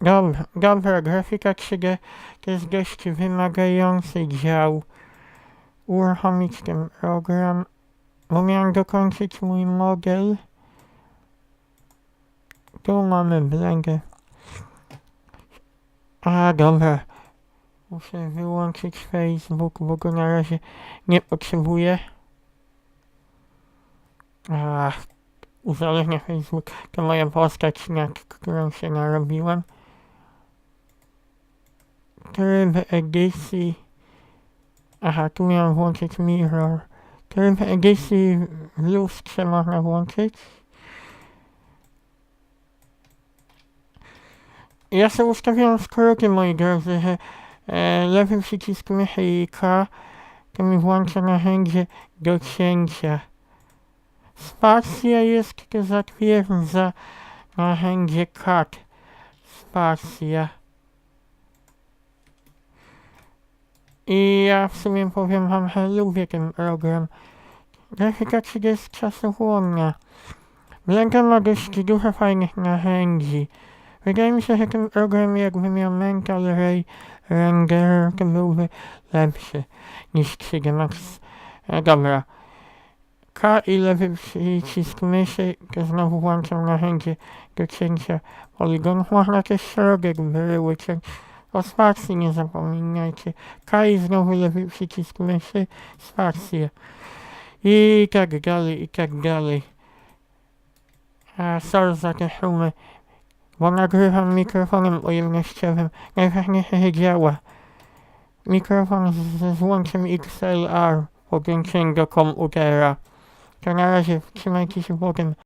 Dobra, dobra, grafika 3D to jest dość wymagający dział. Uruchomić ten program, bo miałem dokończyć mój model. Tu mamy blędę. A, dobra. Muszę wyłączyć Facebook, bo go na razie nie potrzebuję. Ach, uzależnia Facebook. To moja postać, nad którą się narobiłem. Tryb edycji. Aha, tu miałem włączyć mirror. Tryb edycji w lustrze można włączyć. Ja sobie ustawiłem skróty, moi drodzy, e, lewy przycisk myszy K to mi włącza narzędzie do cięcia. Spacja jest to zatwierdza narzędzie cut. Spacja. I ja w sumie powiem wam, że lubię ten program. 3D jest czasochłonna. Blender ma dość dużo fajnych narzędzi. Wydaje mi się, że ten program jakby miał Mental Ray Renderer, to byłby lepszy niż 3D Max. E, dobra. K i lewy przycisk myszy, to znowu włączam narzędzie do cięcia poligonów. Można też środek ciąć. O spacji nie zapominajcie. K i znowu lewy przycisk myszy, spację. I tak dalej, i tak dalej. A sorry za te szumy, bo nagrywam mikrofonem pojemnościowym. Najważniejsze, że działa. Mikrofon ze złączem XLR podłączony do komputera. To na razie, trzymajcie się potem.